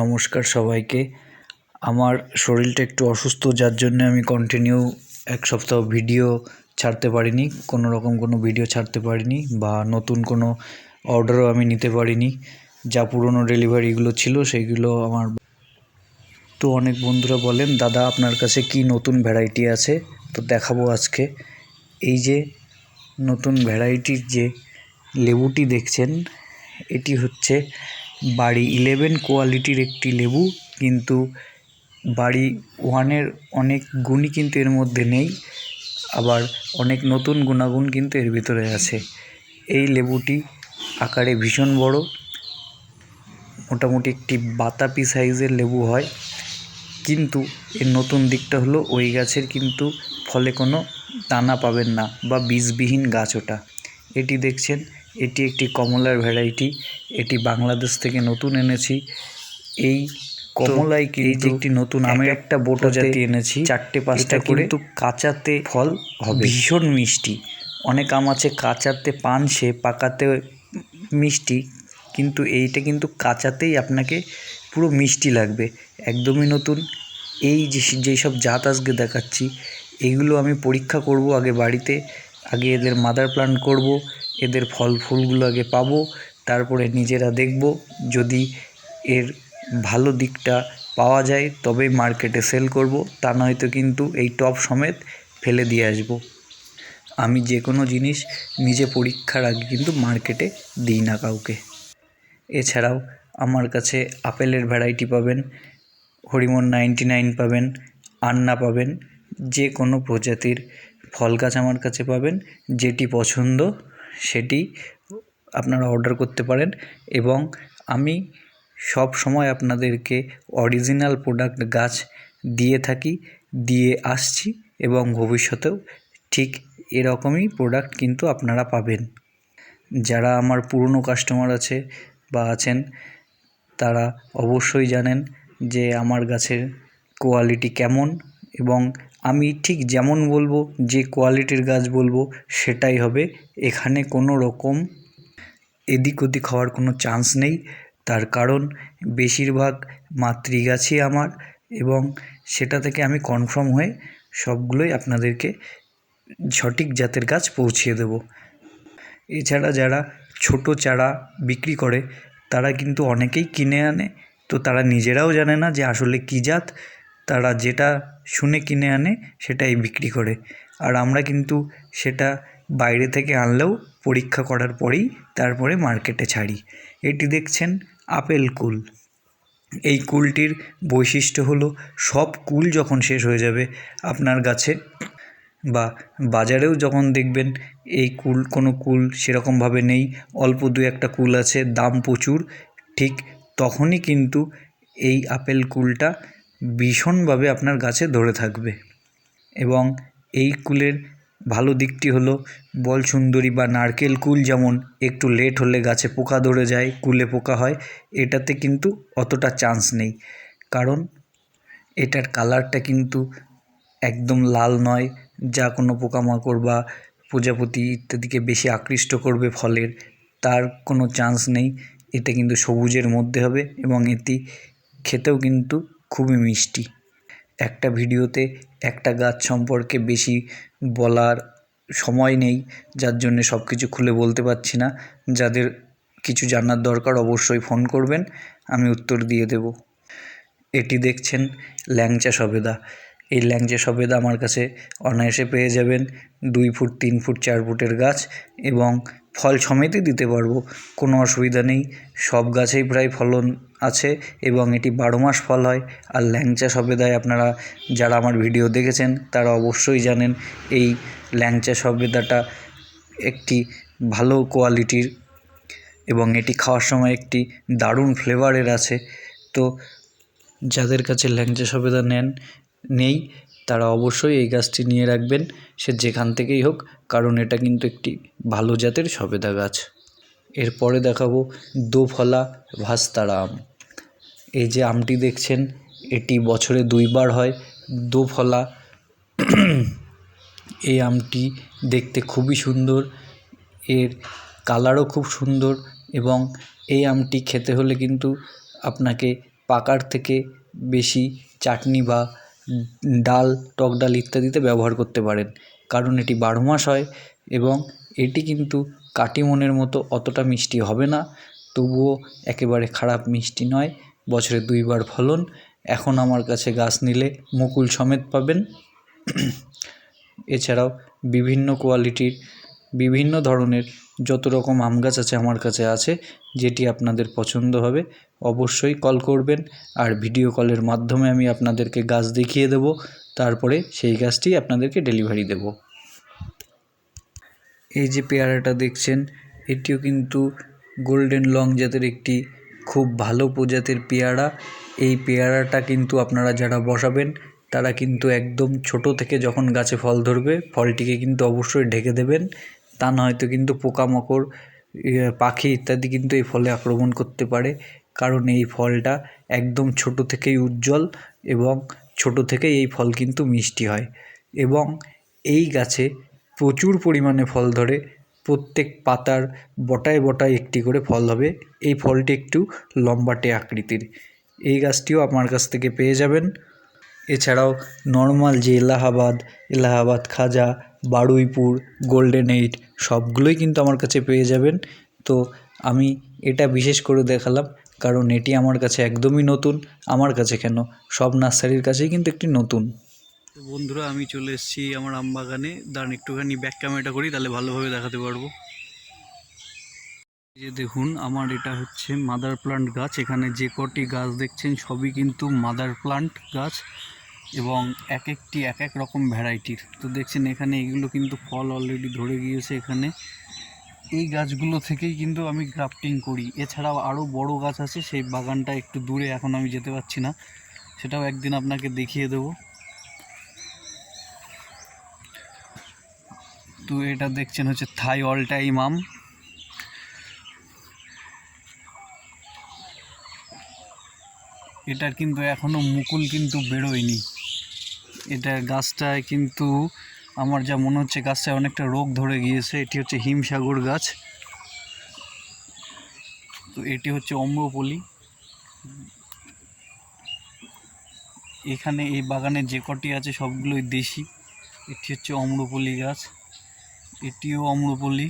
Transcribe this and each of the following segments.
নমস্কার সবাইকে। আমার শরীরটা একটু অসুস্থ, যার জন্য আমি কন্টিনিউ এক সপ্তাহ ভিডিও ছাড়তে পারিনি। কোনো রকম কোনো ভিডিও ছাড়তে পারিনি বা নতুন কোনো অর্ডারও আমি নিতে পারিনি। যা পুরনো ডেলিভারিগুলো ছিল সেইগুলো আমার তো অনেক বন্ধুরা বলেন, দাদা, আপনার কাছে কি নতুন ভ্যারাইটি আছে? তো দেখাবো আজকে। এই যে নতুন ভ্যারাইটির যে লেবুটি দেখছেন, এটি হচ্ছে বাড়ি ইলেভেন কোয়ালিটির একটি লেবু, কিন্তু বাড়ি ওয়ানের অনেক গুণই কিন্তু এর মধ্যে নেই, আবার অনেক নতুন গুণাগুণ কিন্তু এর ভিতরে আছে। এই লেবুটি আকারে ভীষণ বড়, মোটামুটি একটি বাতাপি সাইজের লেবু হয়, কিন্তু এর নতুন দিকটা হলো ওই গাছের কিন্তু ফলে কোনো দানা পাবেন না বা বীজবিহীন গাছ ওটা। এটি দেখছেন এটি একটি কমলার ভ্যারাইটি এটি বাংলাদেশ থেকে নতুন এনেছি। এই কমলাই এই যে একটি নতুন আমের একটা বোটা জাতি এনেছি। চারটে পাঁচটা করে কিন্তু কাঁচাতে ফল হবে। ভীষণ মিষ্টি। অনেক আম আছে কাঁচাতে পানসে পাকাতে মিষ্টি কিন্তু এইটা কিন্তু কাঁচাতেই আপনাকে পুরো মিষ্টি লাগবে। একদমই নতুন। এই যে যেই সব জাত আজকে দেখাচ্ছি এগুলো আমি পরীক্ষা করব আগে বাড়িতে আগে এদের মাদার প্লান্ট করব এদের ফল ফুলগুলো আগে পাবো, তারপরে নিজেরা দেখব। যদি এর ভালো দিকটা পাওয়া যায় তবেই মার্কেটে সেল করব, তা নয়তো কিন্তু এই টপ সমেত ফেলে দিয়ে আসব। আমি যে কোনো জিনিস নিজে পরীক্ষার আগে কিন্তু মার্কেটে দিই না কাউকে। এছাড়াও আমার কাছে আপেলের ভ্যারাইটি পাবেন হরিমন নাইনটি নাইন পাবেন, আন্না পাবেন, যে কোনো প্রজাতির ফল গাছ আমার কাছে পাবেন, যেটি পছন্দ সেটি আপনারা অর্ডার করতে পারেন এবং আমি সব সময় আপনাদেরকে অরিজিনাল প্রোডাক্ট গাছ দিয়ে থাকি, দিয়ে আসছি এবং ভবিষ্যতেও ঠিক এরকমই প্রোডাক্ট কিন্তু আপনারা পাবেন। যারা আমার পুরনো কাস্টমার আছে বা আছেন, তারা অবশ্যই জানেন যে আমার গাছের কোয়ালিটি কেমন এবং আমি ঠিক যেমন বলব, যে কোয়ালিটির গাছ বলব, সেটাই হবে। এখানে কোনো রকম এদিক ওদিক হওয়ার কোনো চান্স নেই। তার কারণ বেশিরভাগ মাতৃ গাছই আমার এবং সেটা থেকে আমি কনফার্ম হয়ে সবগুলোই আপনাদেরকে সঠিক জাতের গাছ পৌঁছিয়ে দেব। এছাড়া যারা ছোট চারা বিক্রি করে, তারা কিন্তু অনেকেই কিনে আনে। তো তারা নিজেরাও জানে না যে আসলে কী জাত। তারা যেটা শুনে কিনে আনে, সেটাই বিক্রি করে। আর আমরা কিন্তু সেটা বাইরে থেকে আনলেও পরীক্ষা করার পরেই তারপরে মার্কেটে ছাড়ি। এটি দেখছেন আপেল কুল। এই কুলটির বৈশিষ্ট্য হলো সব কুল যখন শেষ হয়ে যাবে আপনার গাছে বা বাজারেও যখন দেখবেন এই কুল, কোনো কুল সেরকমভাবে নেই, অল্প দু একটা কুল আছে, দাম প্রচুর, ঠিক তখনই কিন্তু এই আপেল কুলটা ভীষণভাবে আপনার গাছে ধরে থাকবে। এবং এই কুলের ভালো দিকটি হলো বল সুন্দরী বা নারকেল কুল যেমন একটু লেট হলে গাছে পোকা ধরে যায়, কুলে পোকা হয়, এটাতে কিন্তু অতটা চান্স নেই। কারণ এটার কালারটা কিন্তু একদম লাল নয়, যা কোনো পোকামাকড় বা প্রজাপতি ইত্যাদিকে বেশি আকৃষ্ট করবে ফলের, তার কোনো চান্স নেই। এটা কিন্তু সবুজের মধ্যে হবে এবং এটি খেতেও কিন্তু খুবই মিষ্টি। একটা ভিডিওতে একটা গাছ সম্পর্কে বেশি বলার সময় নেই, যার জন্যে সব কিছু খুলে বলতে পারছি না। যাদের কিছু জানার দরকার অবশ্যই ফোন করবেন, আমি উত্তর দিয়ে দেব। এটি দেখছেন ল্যাংচা সবেদা। এই ল্যাংচা সবেদা আমার কাছে অনায়াসে পেয়ে যাবেন দুই ফুট, তিন ফুট, চার ফুটের গাছ এবং ফল সমেতই দিতে পারব, কোনো অসুবিধা নেই। সব গাছেই প্রায় ফলন আছে এবং এটি বারো মাস ফল হয়। আর ল্যাংচা সবেদায় আপনারা যারা আমার ভিডিও দেখেছেন, তারা অবশ্যই জানেন এই ল্যাংচা সবেদাটা একটি ভালো কোয়ালিটির এবং এটি খাওয়ার সময় একটি দারুণ ফ্লেভারের আছে। তো যাদের কাছে ল্যাংচা সবেদা নেন, নেই তারা অবশ্যই এই গাছটি নিয়ে রাখবেন, সে যেখান থেকেই হোক, কারণ এটা কিন্তু একটি ভালো জাতের সবেদা গাছ। এরপরে দেখাবো দোফলা ভাস্তারা আম এই যে আমটি দেখছেন, এটি বছরে দুইবার হয়। দোফলা, এই আমটি দেখতে খুবই সুন্দর, এর কালারও খুব সুন্দর এবং এই আমটি খেতে হলে কিন্তু আপনাকে পাকার থেকে বেশি চাটনি বা ডাল, টক ডাল ইত্যাদিতে ব্যবহার করতে পারেন। কারণ এটি বারো মাস হয় এবং এটি কিন্তু কাটিমনের মতো অতটা মিষ্টি হবে না। তবুও একেবারে খারাপ মিষ্টি নয়। বছরে দুইবার ফলন। এখন আমার কাছে গাছ নিলে মুকুল সমেত পাবেন। এছাড়াও বিভিন্ন কোয়ালিটির বিভিন্ন ধরনের যত রকম আম গাছ আছে আমার কাছে আছে, যেটি আপনাদের পছন্দ হবে, অবশ্যই কল করবেন। আর ভিডিও কলের মাধ্যমে আমি আপনাদেরকে গাছ দেখিয়ে দেবো, তারপরে সেই গাছটি আপনাদেরকে ডেলিভারি দেবো। এই যে পেয়ারাটা দেখছেন, এটিও কিন্তু গোল্ডেন লং জাতের একটি খুব ভালো প্রজাতির পেয়ারা। এই পেয়ারাটা কিন্তু আপনারা যারা বসাবেন, তারা কিন্তু একদম ছোট থেকে যখন গাছে ফল ধরবে, ফলটিকে কিন্তু অবশ্যই ঢেকে দেবেন। তা নয়তো কিন্তু পোকামাকড় পাখি ইত্যাদি কিন্তু এই ফলে আক্রমণ করতে পারে। কারণ এই ফলটা একদম ছোট থেকেই উজ্জ্বল এবং ছোট থেকেই এই ফল কিন্তু মিষ্টি হয় এবং এই গাছে প্রচুর পরিমাণে ফল ধরে। প্রত্যেক পাতার বটায় বটায় একটি করে ফল হবে। এই ফলটি একটু লম্বাটে আকৃতির। এই গাছটিও আমার কাছ থেকে পেয়ে যাবেন। এছাড়াও নর্মাল যে এলাহাবাদ এলাহাবাদ খাজা বারুইপুর গোল্ডেন এইট সবগুলোই কিন্তু আমার কাছে পেয়ে যাবেন। তো আমি এটা বিশেষ করে দেখালাম কারণ এটি আমার কাছে একদমই নতুন। আমার কাছে কেন? সব নার্সারির কাছেই কিন্তু একটি নতুন। বন্ধুরা, আমি চলে এসেছি আমার আম বাগানে দাঁড়ান, একটুখানি ব্যাক ক্যামেরাটা করি, তাহলে ভালোভাবে দেখাতে পারব। যে দেখুন, আমার এটা হচ্ছে মাদার প্লান্ট গাছ। এখানে যে কটি গাছ দেখছেন, সবই কিন্তু মাদার প্লান্ট গাছ। এবং এক একটি এক এক রকম ভ্যারাইটির। তো দেখছেন এখানে এগুলো কিন্তু ফল অলরেডি ধরে গিয়েছে এখানে। এই গাছগুলো থেকেই কিন্তু আমি গ্রাফটিং করি। এছাড়াও আরও বড় গাছ আছে, সেই বাগানটা একটু দূরে এখন আমি যেতে পারছি না। সেটাও একদিন আপনাকে দেখিয়ে দেবো। তো এটা দেখছেন হচ্ছে থাই অল আম। এটার কিন্তু এখনও মুকুল কিন্তু বেরোয়নি। এটা গাছটায় কিন্তু আমার যা মনে হচ্ছে গাছটায় অনেকটা রোগ ধরে গিয়েছে, এটি হচ্ছে হিমসাগর গাছ। তো এটি হচ্ছে অম্রপলি। এখানে এই বাগানে যে কটি আছে সবগুলোই দেশি। এটি হচ্ছে অম্রপলি গাছ। এটিও অম্রপলি।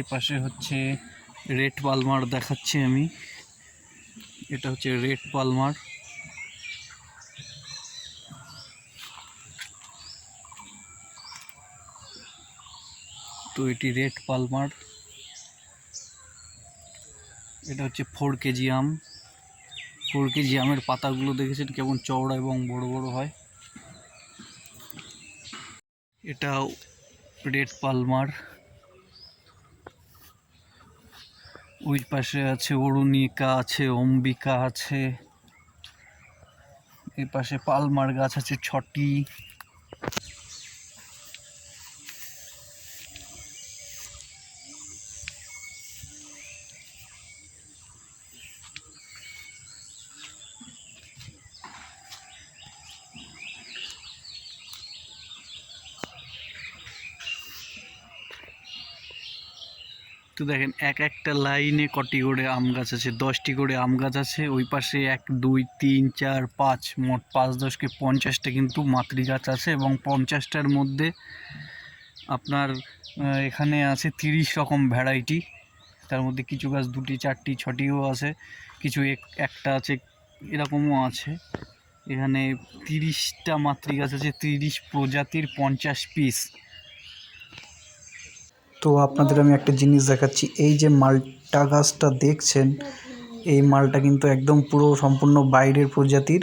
এ পাশে হচ্ছে রেড পালমার দেখাচ্ছি আমি। এটা হচ্ছে রেড পালমার। তো এটি রেড পালমার। এটা হচ্ছে ফোর কেজি আম। ফোর কেজি আমের পাতাগুলো দেখেছেন কেমন চওড়া এবং বড় বড় হয়। এটা রেড পালমার। ওই পাশে আছে অরুণিকা আছে অম্বিকা আছে এই পাশে পালমার গাছ আছে ছটি। তো দেখেন, এক একটা লাইনে কটি করে আম গাছ আছে? দশটি করে আম গাছ আছে, ওই পাশে এক, দুই, তিন, চার, পাঁচ, মোট পাঁচ দশকে পঞ্চাশটা কিন্তু মাতৃ গাছ আছে এবং পঞ্চাশটার মধ্যে আপনার এখানে আছে তিরিশ রকম ভ্যারাইটি। তার মধ্যে কিছু গাছ দুটি, চারটি, ছটিও আছে, কিছু এক- একটা আছে, এরকমও আছে। এখানে তিরিশটা মাতৃ গাছ আছে, তিরিশ প্রজাতির পঞ্চাশ পিস তো আপনাদের আমি একটা জিনিস দেখাচ্ছি। এই যে মালটা গাছটা দেখছেন, এই মালটা কিন্তু একদম পুরো সম্পূর্ণ বাইরের প্রজাতির।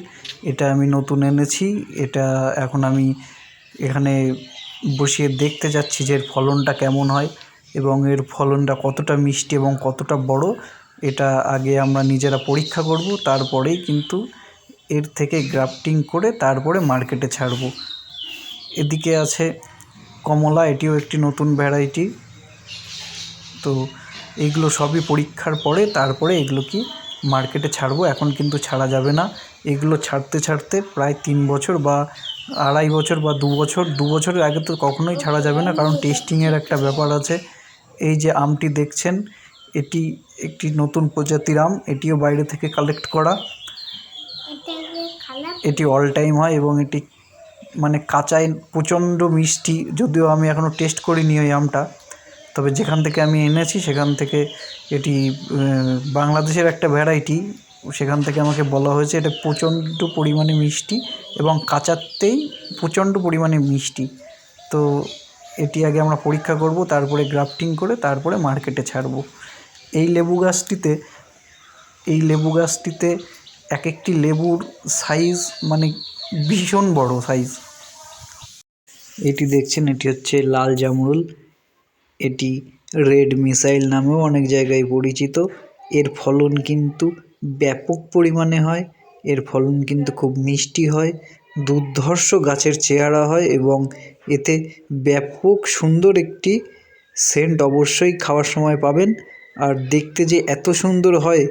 এটা আমি নতুন এনেছি, এটা এখন আমি এখানে বসিয়ে দেখতে যাচ্ছি যে এর ফলনটা কেমন হয় এবং এর ফলনটা কতটা মিষ্টি এবং কতটা বড়। এটা আগে আমরা নিজেরা পরীক্ষা করব, তারপরেই কিন্তু এর থেকে গ্রাফটিং করে তারপরে মার্কেটে ছাড়ব। এদিকে আছে কমলা, এটিও একটি নতুন ভ্যারাইটি। তো এইগুলো সবই পরীক্ষার পরে তারপরে এগুলো কি মার্কেটে ছাড়বো এখন কিন্তু ছাড়া যাবে না। এগুলো ছাড়তে ছাড়তে প্রায় তিন বছর বা আড়াই বছর বা দু বছর দু বছরের আগে তো কখনোই ছাড়া যাবে না কারণ টেস্টিংয়ের একটা ব্যাপার আছে। এই যে আমটি দেখছেন এটি একটি নতুন প্রজাতির আম এটিও বাইরে থেকে কালেক্ট করা। এটা অল টাইম হয় এবং এটি মানে কাঁচায় প্রচণ্ড মিষ্টি যদিও আমি এখনও টেস্ট করিনি ওই আমটা। তবে যেখান থেকে আমি এনেছি, সেখান থেকে এটি বাংলাদেশের একটা ভ্যারাইটি সেখান থেকে আমাকে বলা হয়েছে এটা প্রচণ্ড পরিমাণে মিষ্টি এবং কাঁচাতেই প্রচণ্ড পরিমাণে মিষ্টি। তো এটি আগে আমরা পরীক্ষা করব, তারপরে গ্রাফটিং করে তারপরে মার্কেটে ছাড়বো। এই লেবু গাছটিতে, এই লেবু গাছটিতে এক একটি লেবুর সাইজ মানে ভীষণ বড় সাইজ এটি দেখছেন, এটি হচ্ছে লাল জামরুল। এটি রেড মিসাইল নামেও অনেক জায়গায় পরিচিত। এর ফলন কিন্তু ব্যাপক পরিমাণে হয়। এর ফলন কিন্তু খুব মিষ্টি হয়, দুর্ধর্ষ গাছের চেহারা হয় এবং এতে ব্যাপক সুন্দর একটি সেন্ট অবশ্যই খাওয়ার সময় পাবেন। আর দেখতে যে এত সুন্দর হয়,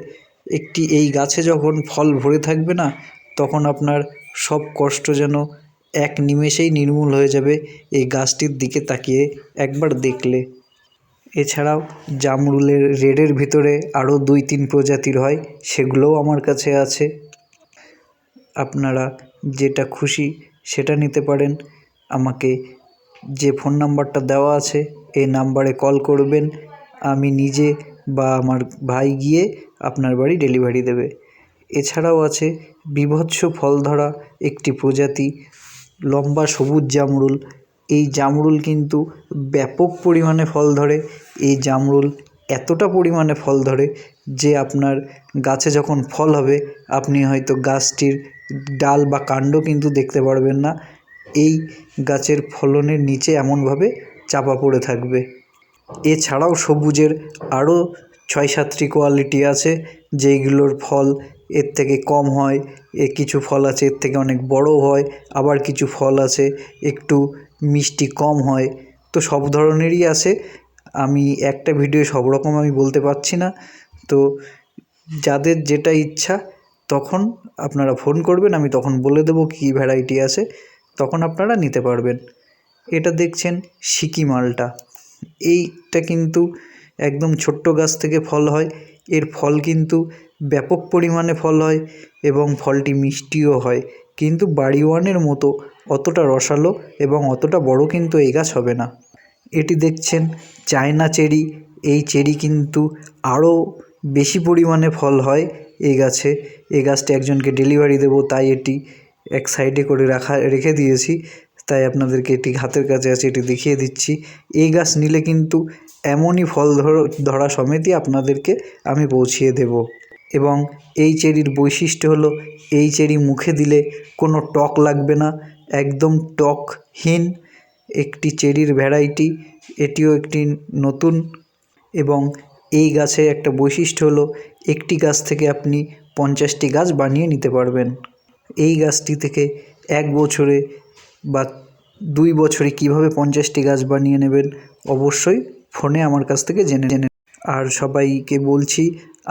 একটি এই গাছে যখন ফল ভরে থাকবে না, তখন আপনার সব কষ্ট যেন এক নিমেষেই নির্মূল হয়ে যাবে। এই গাছটির দিকে তাকিয়ে একবার দেখলে এছাড়াও জামরুলের রেডের ভিতরে আরও দুই তিন প্রজাতির হয়, সেগুলোও আমার কাছে আছে। আপনারা যেটা খুশি সেটা নিতে পারেন। আমাকে যে ফোন নাম্বারটা দেওয়া আছে এই নাম্বারে কল করবেন। আমি নিজে বা আমার ভাই গিয়ে আপনার বাড়ি ডেলিভারি দেবে। এছাড়াও আছে বীভৎস ফল ধরা একটি প্রজাতি, লম্বা সবুজ জামরুল এই জামরুল কিন্তু ব্যাপক পরিমাণে ফল ধরে। এই জামরুল এতটা পরিমাণে ফল ধরে যে আপনার গাছে যখন ফল হবে, আপনি হয়তো গাছটির ডাল বা কাণ্ড কিন্তু দেখতে পারবেন না। এই গাছের ফলনের নিচে এমনভাবে চাপা পড়ে থাকবে। এছাড়াও সবুজের আরও ছয় সাতটি কোয়ালিটি আছে, যেইগুলোর ফল এর থেকে কম হয়, এ কিছু ফল আছে এর থেকে অনেক বড় হয়, আবার কিছু ফল আছে একটু মিষ্টি কম হয়, তো সব ধরনেরই আছে। আমি একটা ভিডিও সব রকম আমি বলতে পারছি না। তো যাদের যেটা ইচ্ছা, তখন আপনারা ফোন করবেন, আমি তখন বলে দেবো কী ভ্যারাইটি আছে, তখন আপনারা নিতে পারবেন। এটা দেখছেন সিকি মালটা। এইটা কিন্তু একদম ছোট্ট গাছ থেকে ফল হয়। এর ফল কিন্তু ব্যাপক পরিমাণে ফল হয় এবং ফলটি মিষ্টিও হয়। কিন্তু বাড়ি ওয়ানের মতো অতটা রসালো এবং অতটা বড় কিন্তু এই গাছ হবে না। এটি দেখছেন চায়না চেরি। এই চেরি কিন্তু আরও বেশি পরিমাণে ফল হয় এই গাছে। এই গাছটি একজনকে ডেলিভারি দেবো, তাই এটি এক সাইডে করে রাখা, রেখে দিয়েছি। তাই আপনাদেরকে এটি হাতের কাছে আছে, এটি দেখিয়ে দিচ্ছি। এই গাছ নিলে কিন্তু এমনই ফল ধর- সমেতই আপনাদেরকে আমি পৌঁছিয়ে দেব। এবং এই চেরির বৈশিষ্ট্য হলো, এই চেরি মুখে দিলে কোনো টক লাগবে না, একদম টকহীন একটি চেরির ভ্যারাইটি, এটিও একটি নতুন এবং এই গাছে একটা বৈশিষ্ট্য হলো, একটি গাছ থেকে আপনি পঞ্চাশটি গাছ বানিয়ে নিতে পারবেন। এই গাছটি থেকে এক বছরে বা দুই বছরে কীভাবে পঞ্চাশটি গাছ বানিয়ে নেবেন, অবশ্যই ফোনে আমার কাছ থেকে জেনে জেনে আর সবাইকে বলছি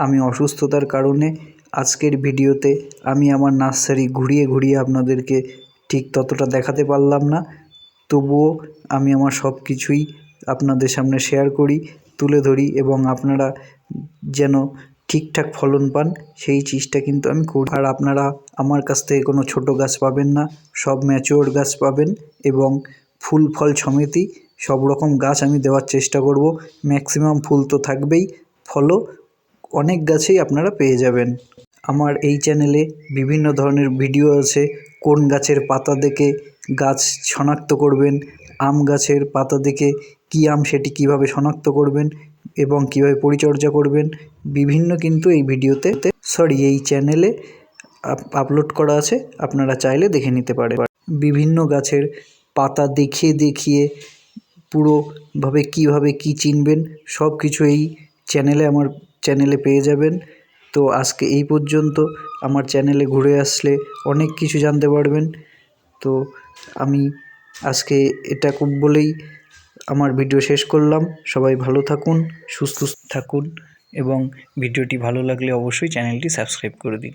আমি অসুস্থতার কারণে আজকের ভিডিওতে আমি আমার নার্সারি ঘুরিয়ে ঘুরিয়ে আপনাদেরকে ঠিক ততটা দেখাতে পারলাম না। তবুও আমি আমার সব কিছুই আপনাদের সামনে শেয়ার করি, তুলে ধরি এবং আপনারা যেন ঠিকঠাক ফলন পান, সেই চেষ্টা কিন্তু আমি করি। আর আপনারা আমার কাছ থেকে কোনো ছোটো গাছ পাবেন না, সব ম্যাচিওর গাছ পাবেন এবং ফুল ফল সমেতই সব রকম গাছ আমি দেওয়ার চেষ্টা করব। ম্যাক্সিমাম ফুল তো থাকবেই, ফলও অনেক গাছেই আপনারা পেয়ে যাবেন। আমার এই চ্যানেলে বিভিন্ন ধরনের ভিডিও আছে। কোন গাছের পাতা দেখে গাছ শনাক্ত করবেন, আম গাছের পাতা দেখে কী আম সেটি কীভাবে শনাক্ত করবেন এবং কীভাবে পরিচর্যা করবেন, বিভিন্ন কিন্তু এই ভিডিওতে, সরি, এই চ্যানেলে আপ- আপলোড করা আছে। আপনারা চাইলে দেখে নিতে পারে বিভিন্ন গাছের পাতা দেখিয়ে দেখিয়ে পুরোভাবে কীভাবে কী চিনবেন সব কিছু এই চ্যানেলে আমার চ্যানেলে পেয়ে যাবেন। তো আজকে এই পর্যন্ত। আমার চ্যানেলে ঘুরে আসলে অনেক কিছু জানতে পারবেন। তো আমি আজকে এটা খুব বলেই আমার ভিডিও শেষ করলাম। সবাই ভালো থাকুন, সুস্থ থাকুন এবং ভিডিওটি ভালো লাগলে অবশ্যই চ্যানেলটি সাবস্ক্রাইব করে দিন।